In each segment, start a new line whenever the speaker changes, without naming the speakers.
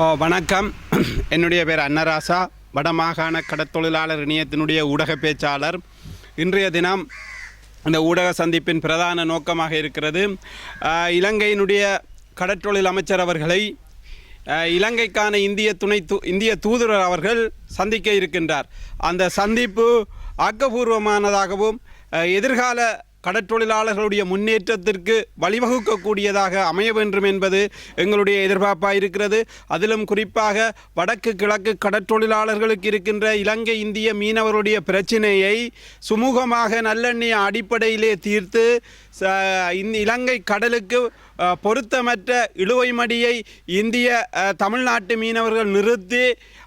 ஓ வணக்கம். என்னுடைய பேர் அன்னராசா. வடமாகாண கடத்தொழிலாளர் இணையத்தினுடைய ஊடக பேச்சாளர். இன்றைய தினம் இந்த ஊடக சந்திப்பின் பிரதான நோக்கமாக இருக்கிறது. இலங்கையினுடைய கடற்றொழில் அமைச்சர் அவர்களை இலங்கைக்கான இந்திய துணை தூ இந்திய தூதர் அவர்கள் சந்திக்க இருக்கின்றார். அந்த சந்திப்பு ஆக்கபூர்வமானதாகவும் எதிர்கால கடற்றொழிலாளர்களுடைய முன்னேற்றத்திற்கு வழிவகுக்கக்கூடியதாக அமைய வேண்டும் என்பது எங்களுடைய எதிர்பார்ப்பாக இருக்கிறது. அதிலும் குறிப்பாக வடக்கு கிழக்கு கடற்றொழிலாளர்களுக்கு இருக்கின்ற இலங்கை இந்திய மீனவருடைய பிரச்சினையை சுமூகமாக நல்லெண்ணெய் அடிப்படையிலே தீர்த்து இந்த இலங்கை கடலுக்கு பொருத்தமற்ற இழுவை மடியை இந்திய தமிழ்நாட்டு மீனவர்கள் நிறுத்தி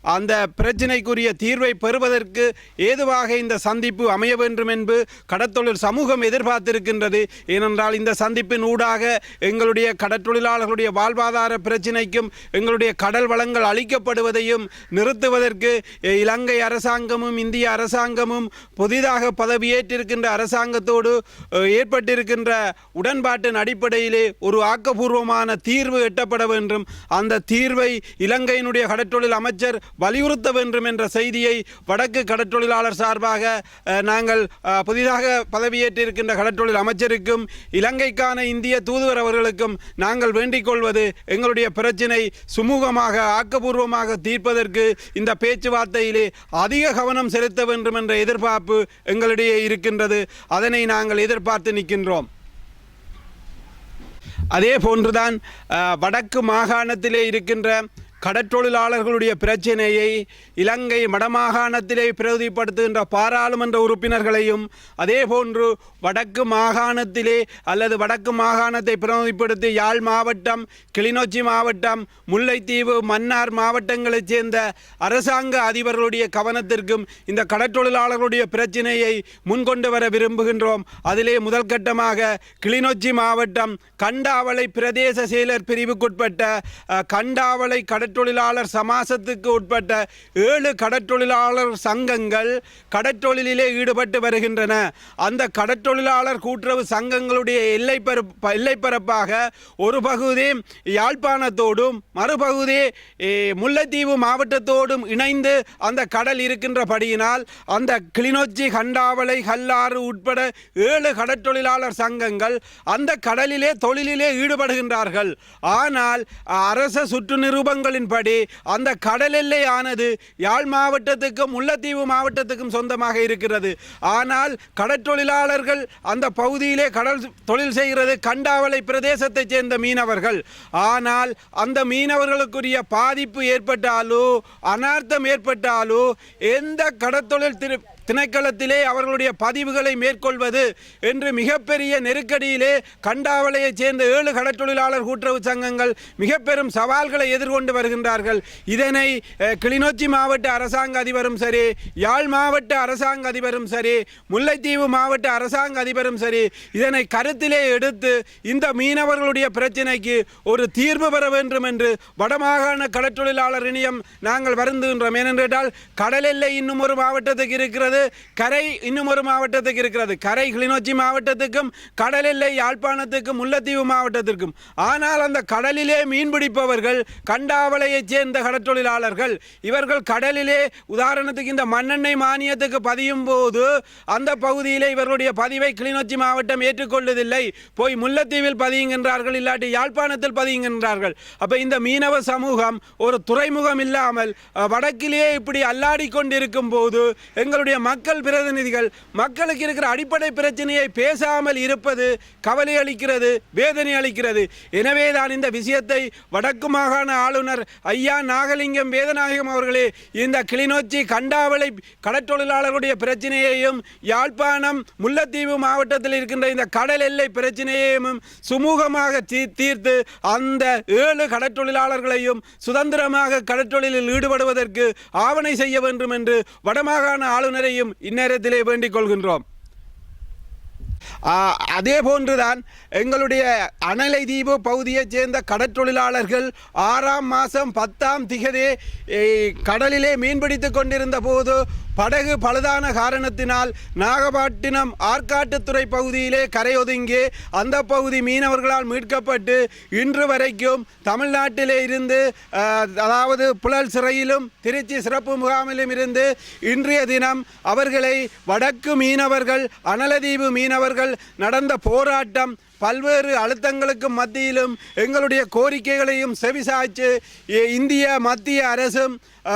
அந்த பிரச்சினைக்குரிய தீர்வை பெறுவதற்கு ஏதுவாக இந்த சந்திப்பு அமைய வேண்டும் என்று கடற்தொழில் சமூகம் எதிர்பார்த்திருக்கின்றது. ஏனென்றால் இந்த சந்திப்பின் ஊடாக எங்களுடைய கடற்தொழிலாளர்களுடைய வாழ்வாதார பிரச்சினைக்கும் எங்களுடைய கடல் வளங்கள் அளிக்கப்படுவதையும் நிறுத்துவதற்கு இலங்கை அரசாங்கமும் இந்திய அரசாங்கமும் புதிதாக பதவியேற்றிருக்கின்ற அரசாங்கத்தோடு அஹ், இருக்கின்ற உடன்பாட்டின் அடிப்படையிலே ஒரு ஆக்கபூர்வமான தீர்வு எட்டப்பட வேண்டும். அந்த தீர்வை இலங்கையினுடைய கடற்றொழில் அமைச்சர் வலியுறுத்த வேண்டும் என்ற செய்தியை வடக்கு கடற்றொழிலாளர் சார்பாக நாங்கள் புதிதாக பதவியேற்றிருக்கின்ற கடற்றொழில் அமைச்சருக்கும் இலங்கைக்கான இந்திய தூதுவர் அவர்களுக்கும் நாங்கள் வேண்டிக் கொள்வது எங்களுடைய பிரச்சினை சுமூகமாக ஆக்கபூர்வமாக தீர்ப்பதற்கு இந்த பேச்சுவார்த்தையிலே அதிக கவனம் செலுத்த வேண்டும் என்ற எதிர்பார்ப்பு எங்களிடையே இருக்கின்றது. அதனை நாங்கள் எதிர்பார்த்து நிற்கின்றோம். அதே போன்றுதான் வடக்கு மாகாணத்திலே இருக்கின்ற கடற்றொழிலாளர்களுடைய பிரச்சினையை இலங்கை வடமாகாணத்திலே பிரதிப்படுத்துகின்ற பாராளுமன்ற உறுப்பினர்களையும் அதே போன்று வடக்கு மாகாணத்திலே அல்லது வடக்கு மாகாணத்தை பிரதிப்படுத்தி யாழ் மாவட்டம் கிளிநொச்சி மாவட்டம் முல்லைத்தீவு மன்னார் மாவட்டங்களைச் சேர்ந்த அரசாங்க அதிபர்களுடைய கவனத்திற்கும் இந்த கடற்றொழிலாளர்களுடைய பிரச்சினையை முன்கொண்டு வர விரும்புகின்றோம். அதிலே முதல் கட்டமாக கிளிநொச்சி மாவட்டம் கண்டாவளை பிரதேச செயலர் பிரிவுக்குட்பட்ட கண்டாவளை கடற் கடற்றொழிலாளர் சமாசத்துக்கு உட்பட்ட ஏழு கடற்றொழிலாளர் சங்கங்கள் கடற்றொழிலிலே ஈடுபட்டு வருகின்றன. அந்த கடற்றொழிலாளர் கூட்டுறவு சங்கங்களுடைய எல்லை எல்லைப்பரப்பாக ஒரு பகுதி யாழ்ப்பாணத்தோடும் மறுபகுதி முல்லைத்தீவு மாவட்டத்தோடும் இணைந்து அந்த கடல் இருக்கின்றபடியினால் அந்த கிளிநொச்சி கண்டாவளை கல்லாறு உட்பட ஏழு கடற்றொழிலாளர் சங்கங்கள் அந்த கடலிலே தொழிலிலே ஈடுபடுகின்றார்கள். ஆனால் அரச சுற்று படி அந்த கடல் எல்லையானது யாழ் மாவட்டத்துக்கும் முல்லைத்தீவு மாவட்டத்துக்கும் சொந்தமாக இருக்கிறது. ஆனால் கடற்தொழிலாளர்கள் அந்த பகுதியிலே கடல் தொழில் செய்கிறது கண்டாவளை பிரதேசத்தைச் சேர்ந்த மீனவர்கள். ஆனால் அந்த மீனவர்களுக்குரிய பாதிப்பு ஏற்பட்டாலோ அனர்த்தம் ஏற்பட்டாலோ எந்த கடற்தொழில் திரு திணைக்களத்திலே அவர்களுடைய பதிவுகளை மேற்கொள்வது என்று மிகப்பெரிய நெருக்கடியிலே கண்டாவளையைச் சேர்ந்த ஏழு கடற்றொழிலாளர் கூட்டுறவு சங்கங்கள் மிக பெரும் சவால்களை எதிர்கொண்டு வருகின்றார்கள். இதனை கிளிநொச்சி மாவட்ட அரசாங்க அதிபரும் சரி யாழ் மாவட்ட அரசாங்க அதிபரும் சரி முல்லைத்தீவு மாவட்ட அரசாங்க அதிபரும் சரி இதனை கருத்திலே எடுத்து இந்த மீனவர்களுடைய பிரச்சினைக்கு ஒரு தீர்வு பெற வேண்டும் என்று வடமாகாண கடற்றொழிலாளர் இணையம் நாங்கள் வருந்துகின்றோம். ஏனென்றால் கடல் எல்லை இன்னும் ஒரு மாவட்டத்துக்கு இருக்கிறது. கரை இன்னும் ஒரு மாவட்டத்துக்கு இருக்கிறது. கரை கிளிநொச்சி மாவட்டத்துக்கும் கடல் எல்லை யாழ்ப்பாணத்துக்கும் முல்லைத்தீவு மாவட்டத்திற்கும். ஆனால் அந்த கடலிலே மீன்பிடிப்பவர்கள் கண்டாவளையைச் சேர்ந்த கடற்றொழிலாளர்கள் இவர்கள் கடலிலே உதாரணத்துக்கு இந்த மண்ணெண்ணெய் மானியத்துக்கு பதியும் போது அந்த பகுதியிலே இவர்களுடைய பதிவை கிளிநொச்சி மாவட்டம் ஏற்றுக்கொள்வதில்லை. போய் முல்லைத்தீவில் பதியுகின்றார்கள் இல்லாட்டி யாழ்ப்பாணத்தில் பதியுகின்றார்கள் அப்ப இந்த மீனவ சமூகம் ஒரு துறைமுகம் இல்லாமல் வடக்கிலேயே இப்படி அல்லாடி கொண்டிருக்கும் போது எங்களுடைய மக்கள் பிரதிநிதிகள் மக்களுக்கு இருக்கிற அடிப்படை பிரச்சனையை பேசாமல் இருப்பது கவலை அளிக்கிறது வேதனை அளிக்கிறது. எனவே தான் இந்த விஷயத்தை வடக்கு மாகாண ஆளுநர் ஐயா நாகலிங்கம் வேதநாயகம் அவர்களே இந்த கிளிநொச்சி கண்டாவளை கடற்றொழிலாளர்களுடைய பிரச்சனையையும் யாழ்ப்பாணம் முல்லைத்தீவு மாவட்டத்தில் இருக்கின்ற இந்த கடல் எல்லை பிரச்சனையையும் சுமூகமாக தீ- தீர்த்து அந்த ஏழு கடற்றொழிலாளர்களையும் சுதந்திரமாக கடற்றொழிலில் ஈடுபடுவதற்கு ஆவணை செய்ய வேண்டும் என்று வடமாகாண அனைவரையும் இந்நேரத்திலே வேண்டிக் கொள்கின்றோம். அதே போன்றுதான் எங்களுடைய அனலை தீவு பகுதியைச் சேர்ந்த கடற்றொழிலாளர்கள் ஆறாம் மாதம் பத்தாம் திகதி கடலிலே மீன்பிடித்து கொண்டிருந்த போது படகு பழுதான காரணத்தினால் நாகப்பட்டினம் ஆற்காட்டுத்துறை பகுதியிலே கரையொதுங்கி அந்த பகுதி மீனவர்களால் மீட்கப்பட்டு இன்று வரைக்கும் தமிழ்நாட்டிலே இருந்து அதாவது புழல் சிறையிலும் திருச்சி சிறப்பு முகாமிலும் இருந்து இன்றைய தினம் அவர்களை வடக்கு மீனவர்கள் அனலதீவு மீனவர்கள் நடந்த போராட்டம் பல்வேறு அழுத்தங்களுக்கு மத்தியிலும் எங்களுடைய கோரிக்கைகளையும் செவிசாய்ச்சு இந்திய மத்திய அரசும்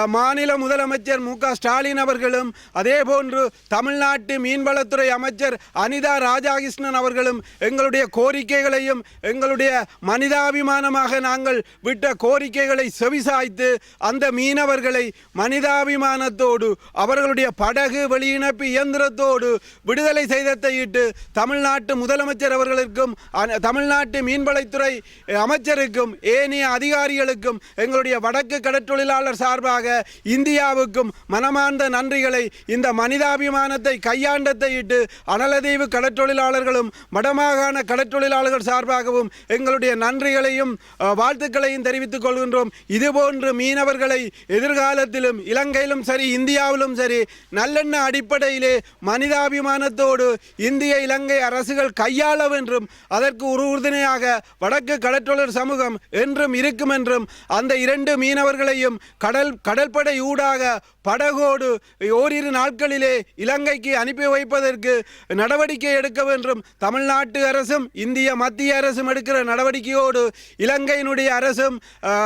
மாநில முதலமைச்சர் மு ஸ்டாலின் அவர்களும் அதே போன்று தமிழ்நாட்டு மீன்வளத்துறை அமைச்சர் அனிதா ராஜாகிருஷ்ணன் அவர்களும் எங்களுடைய கோரிக்கைகளையும் எங்களுடைய மனிதாபிமானமாக நாங்கள் விட்ட கோரிக்கைகளை செவிசாய்த்து அந்த மீனவர்களை மனிதாபிமானத்தோடு அவர்களுடைய படகு வெளியினப்பு இயந்திரத்தோடு விடுதலை செய்ததை இட்டு தமிழ்நாட்டு முதலமைச்சர் அவர்களுக்கும் அரசுக்கும் தமிழ்நாட்டு மீன்வளத்துறை அமைச்சருக்கும் ஏனைய அதிகாரிகளுக்கும் எங்களுடைய வடக்கு கடற்றொழிலாளர் சார்பாக இந்தியாவுக்கும் மனமார்ந்த நன்றிகளை இந்த மனிதாபிமானத்தை கையாண்டத்தை இட்டு அனலதீவு கடற்றொழிலாளர்களும் வடமாகாண கடற்றொழிலாளர்கள் சார்பாகவும் எங்களுடைய நன்றிகளையும் வாழ்த்துக்களையும் தெரிவித்துக் கொள்கின்றோம். இதுபோன்று மீனவர்களை எதிர்காலத்திலும் இலங்கையிலும் சரி இந்தியாவிலும் சரி நல்லெண்ண அடிப்படையிலே மனிதாபிமானத்தோடு இந்திய இலங்கை அரசுகள் கையாள என்றும் அதற்கு ஒரு உறுதுணையாக வடக்கு கடற்றொழில் சமூகம் என்றும் இருக்கும் என்றும் அந்த இரண்டு மீனவர்களையும் கடல் கடற்படை ஊடாக படகோடு ஓரிரு நாட்களிலே இலங்கைக்கு அனுப்பி வைப்பதற்கு நடவடிக்கை எடுக்க வேண்டும் தமிழ்நாட்டு அரசும் இந்திய மத்திய அரசும் எடுக்கிற நடவடிக்கையோடு இலங்கையினுடைய அரசும்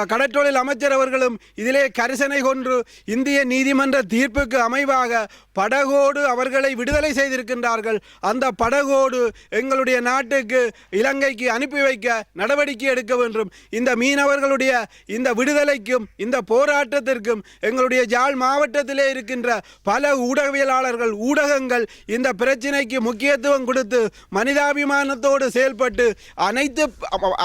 கடற்றொழில் அமைச்சர் அவர்களும் இதிலே கரிசனை கொன்று இந்திய நீதிமன்ற தீர்ப்புக்கு அமைவாக படகோடு அவர்களை விடுதலை செய்திருக்கின்றார்கள். அந்த படகோடு எங்களுடைய நாட்டுக்கு இலங்கைக்கு அனுப்பி வைக்க நடவடிக்கை எடுக்க வேண்டும். இந்த மீனவர்களுடைய இந்த விடுதலைக்கும் இந்த போராட்டத்திற்கும் எங்களுடைய ஜாழ் மாவட்டத்திலே இருக்கின்ற பல ஊடகவியலாளர்கள் ஊடகங்கள் இந்த பிரச்சினைக்கு முக்கியத்துவம் கொடுத்து மனிதாபிமானத்தோடு செயல்பட்டு அனைத்து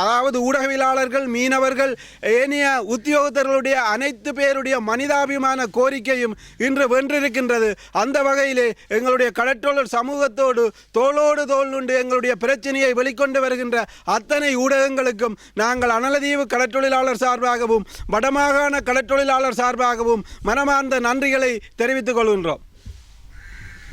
அதாவது ஊடகவியலாளர்கள் மீனவர்கள் ஏனைய உத்தியோகத்தர்களுடைய அனைத்து பேருடைய மனிதாபிமான கோரிக்கையும் இன்று வென்றிருக்கின்றது. அந்த வகையிலே எங்களுடைய கடற்றொழில் சமூகத்தோடு தோளோடு தோள் உண்டு எங்களுடைய பிரச்சனையை வெளிக்கொண்டு வருகின்ற அத்தனை ஊடகங்களுக்கும் நாங்கள் அனலதீவு கடற்றொழிலாளர் சார்பாகவும் வடமாகாண கடற்றொழிலாளர் சார்பாகவும் மனமார்ந்த நன்றிகளை தெரிவித்துக் கொள்கின்றோம்.